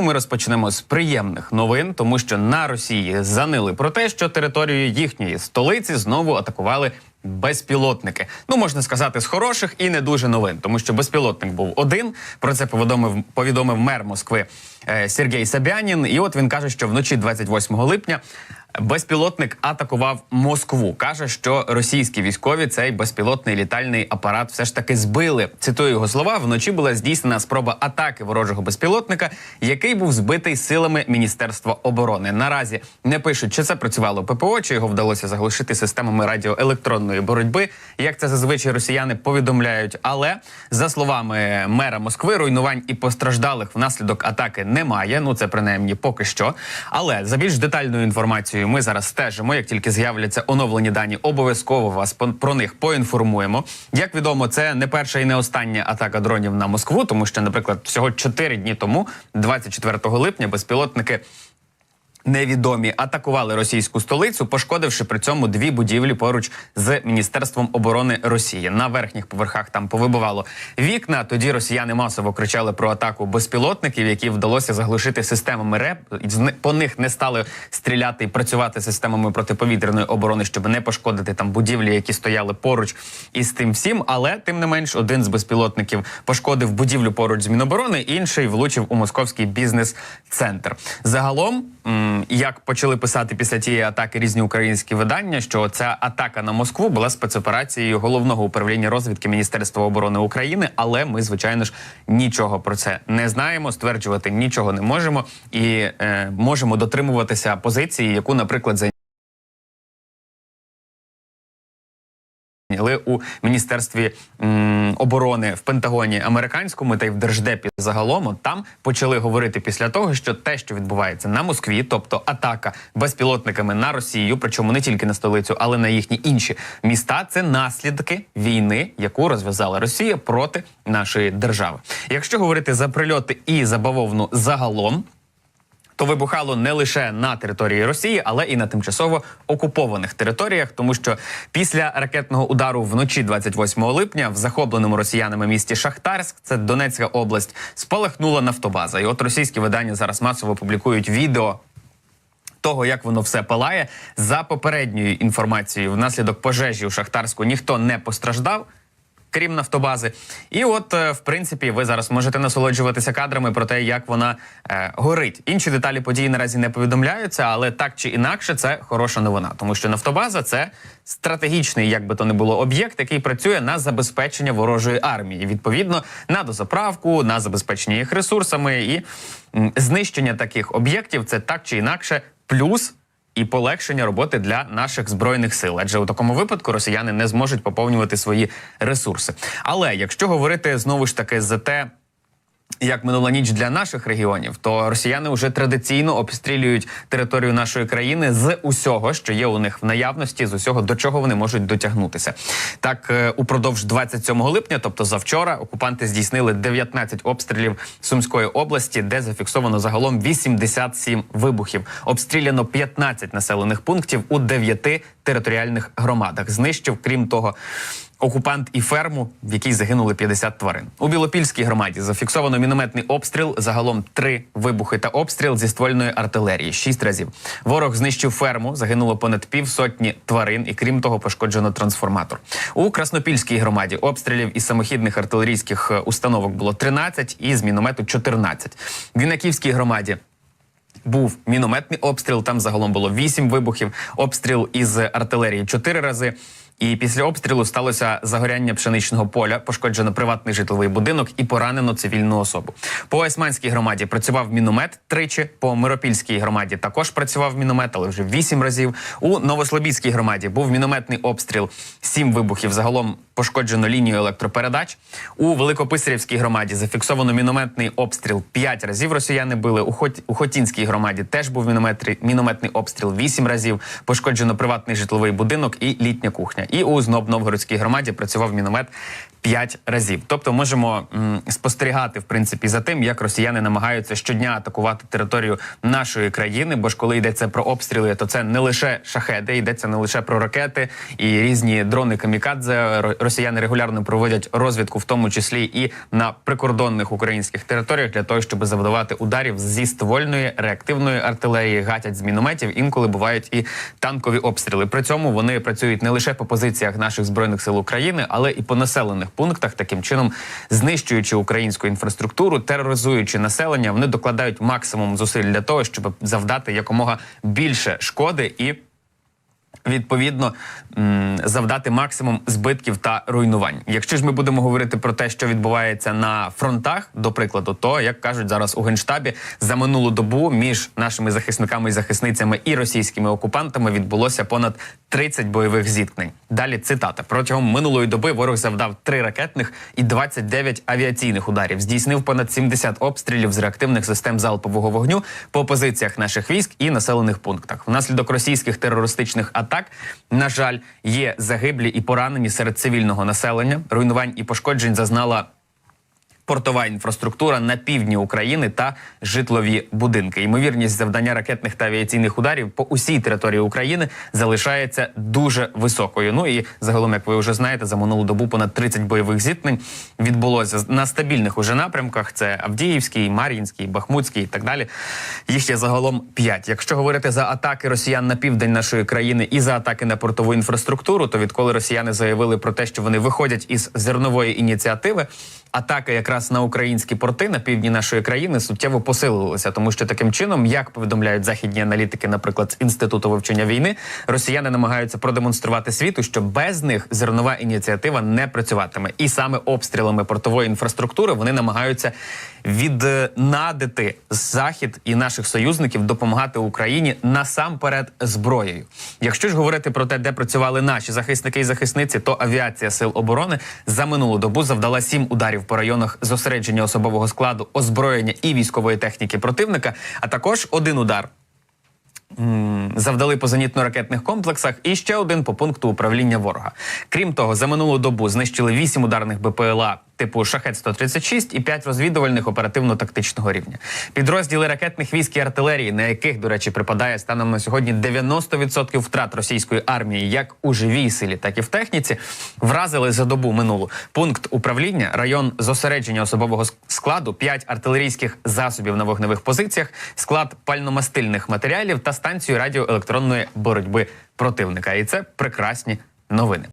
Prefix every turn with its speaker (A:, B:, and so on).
A: Ми розпочнемо з приємних новин, тому що на Росії занили про те, що територію їхньої столиці знову атакували безпілотники. Ну можна сказати, з хороших і не дуже новин, тому що безпілотник був один. Про це повідомив повідомив мер Москви е, Сергій Сабянін. І от він каже, що вночі 28 липня. Безпілотник атакував Москву. каже, що російські військові цей безпілотний літальний апарат все ж таки збили. Цитую його слова. Вночі була здійснена спроба атаки ворожого безпілотника, який був збитий силами Міністерства оборони. Наразі не пишуть, чи це працювало ППО, чи його вдалося заглушити системами радіоелектронної боротьби. Як це зазвичай росіяни повідомляють. Але за словами мера Москви, руйнувань і постраждалих внаслідок атаки немає. Ну це принаймні поки що. Але за більш детальною інформацією ми зараз стежимо. Як тільки з'являться оновлені дані, обов'язково вас про них поінформуємо. Як відомо, це не перша і не остання атака дронів на Москву, тому що, наприклад, всього 4 дні тому, 24 липня, безпілотники. Невідомі атакували російську столицю, пошкодивши при цьому дві будівлі поруч з міністерством оборони Росії. На верхніх поверхах там повибивало вікна. Тоді росіяни масово кричали про атаку безпілотників, які вдалося заглушити системами РЕП. По них не стали стріляти і працювати системами протиповітряної оборони, щоб не пошкодити там будівлі, які стояли поруч із тим всім. Але тим не менш, один з безпілотників пошкодив будівлю поруч з Міноборони, інший влучив у московський бізнес-центр. Загалом, як почали писати після тієї атаки різні українські видання, що ця атака на Москву була спецоперацією головного управління розвідки Міністерства оборони України. Але ми, звичайно ж, нічого про це не знаємо, стверджувати нічого не можемо і е, можемо дотримуватися позиції, яку, наприклад, зайняли у міністерстві м, оборони в Пентагоні американському та й в держдепі загалом от там почали говорити після того, що те, що відбувається на Москві, тобто атака безпілотниками на Росію, причому не тільки на столицю, але на їхні інші міста, це наслідки війни, яку розв'язала Росія проти нашої держави. Якщо говорити за прильоти і за бавовну загалом то вибухало не лише на території Росії, але і на тимчасово окупованих територіях, тому що після ракетного удару вночі 28 липня в захопленому росіянами місті Шахтарськ, це Донецька область, спалахнула нафтобаза. І от російські видання зараз масово публікують відео. Того, як воно все палає, за попередньою інформацією, внаслідок пожежі у Шахтарську ніхто не постраждав, крім нафтобази. І от, е, в принципі, ви зараз можете насолоджуватися кадрами про те, як вона е, горить. Інші деталі події наразі не повідомляються, але так чи інакше, це хороша новина, тому що нафтобаза це стратегічний, як би то не було, об'єкт, який працює на забезпечення ворожої армії. Відповідно, на дозаправку, на забезпечення їх ресурсами і м, знищення таких об'єктів це так чи інакше плюс і полегшення роботи для наших збройних сил, адже у такому випадку росіяни не зможуть поповнювати свої ресурси. Але якщо говорити знову ж таки за те. Як минула ніч для наших регіонів, то росіяни вже традиційно обстрілюють територію нашої країни з усього, що є у них в наявності, з усього до чого вони можуть дотягнутися. Так, е, упродовж 27 липня, тобто завчора, окупанти здійснили 19 обстрілів Сумської області, де зафіксовано загалом 87 вибухів. Обстріляно 15 населених пунктів у 9 територіальних громадах. Знищив, крім того. Окупант і ферму, в якій загинули 50 тварин. У Білопільській громаді зафіксовано мінометний обстріл. Загалом три вибухи та обстріл зі ствольної артилерії. Шість разів. Ворог знищив ферму. Загинуло понад півсотні тварин, і крім того, пошкоджено трансформатор. У Краснопільській громаді обстрілів із самохідних артилерійських е, установок було 13 і з міномету 14. В Вінаківській громаді був мінометний обстріл. Там загалом було вісім вибухів. Обстріл із артилерії чотири рази. І після обстрілу сталося загоряння пшеничного поля, пошкоджено приватний житловий будинок і поранено цивільну особу. По Османській громаді працював міномет тричі. По Миропільській громаді також працював міномет, але вже вісім разів. У Новослобідській громаді був мінометний обстріл, сім вибухів. Загалом пошкоджено лінію електропередач. У Великописарівській громаді зафіксовано мінометний обстріл п'ять разів. Росіяни били у Хот... у Хотінській громаді. Теж був мінометний обстріл вісім разів. Пошкоджено приватний житловий будинок і літня кухня. І у Зноб Новгородській громаді працював міномет П'ять разів, тобто можемо м, спостерігати в принципі за тим, як росіяни намагаються щодня атакувати територію нашої країни. Бо ж коли йдеться про обстріли, то це не лише шахеди, йдеться не лише про ракети і різні дрони камікадзе. Росіяни регулярно проводять розвідку, в тому числі і на прикордонних українських територіях, для того, щоб завдавати ударів зі ствольної реактивної артилерії, гатять з мінометів. Інколи бувають і танкові обстріли. При цьому вони працюють не лише по позиціях наших збройних сил України, але і по населених пунктах, таким чином знищуючи українську інфраструктуру, тероризуючи населення, вони докладають максимум зусиль для того, щоб завдати якомога більше шкоди і. Відповідно завдати максимум збитків та руйнувань. Якщо ж ми будемо говорити про те, що відбувається на фронтах, до прикладу, то як кажуть зараз у генштабі, за минулу добу між нашими захисниками і захисницями і російськими окупантами відбулося понад 30 бойових зіткнень. Далі цитата протягом минулої доби ворог завдав 3 ракетних і 29 авіаційних ударів. Здійснив понад 70 обстрілів з реактивних систем залпового вогню по позиціях наших військ і населених пунктах. Внаслідок російських терористичних атак, на жаль, є загиблі і поранені серед цивільного населення. Руйнувань і пошкоджень зазнала портова інфраструктура на півдні України та житлові будинки. Ймовірність завдання ракетних та авіаційних ударів по усій території України залишається дуже високою. Ну і загалом, як ви вже знаєте, за минулу добу понад 30 бойових зіткнень відбулося на стабільних уже напрямках. Це Авдіївський, Мар'їнський, Бахмутський і так далі. Їх є загалом 5. Якщо говорити за атаки росіян на південь нашої країни і за атаки на портову інфраструктуру, то відколи росіяни заявили про те, що вони виходять із зернової ініціативи. Атака якраз на українські порти на півдні нашої країни суттєво посилилися, тому що таким чином, як повідомляють західні аналітики, наприклад, з інституту вивчення війни, росіяни намагаються продемонструвати світу, що без них зернова ініціатива не працюватиме, і саме обстрілами портової інфраструктури вони намагаються віднадити захід і наших союзників допомагати Україні насамперед зброєю. Якщо ж говорити про те, де працювали наші захисники і захисниці, то авіація сил оборони за минулу добу завдала сім ударів по районах зосередження особового складу, озброєння і військової техніки противника, а також один удар. Завдали по зенітно-ракетних комплексах і ще один по пункту управління ворога. Крім того, за минулу добу знищили вісім ударних БПЛА типу шахет 136 і 5 розвідувальних оперативно-тактичного рівня. Підрозділи ракетних військ і артилерії, на яких, до речі, припадає станом на сьогодні 90% втрат російської армії, як у живій силі, так і в техніці, вразили за добу минулу пункт управління, район зосередження особового складу, 5 артилерійських засобів на вогневих позиціях, склад пальномастильних матеріалів та станцію радіоелектронної боротьби противника. І це прекрасні новини.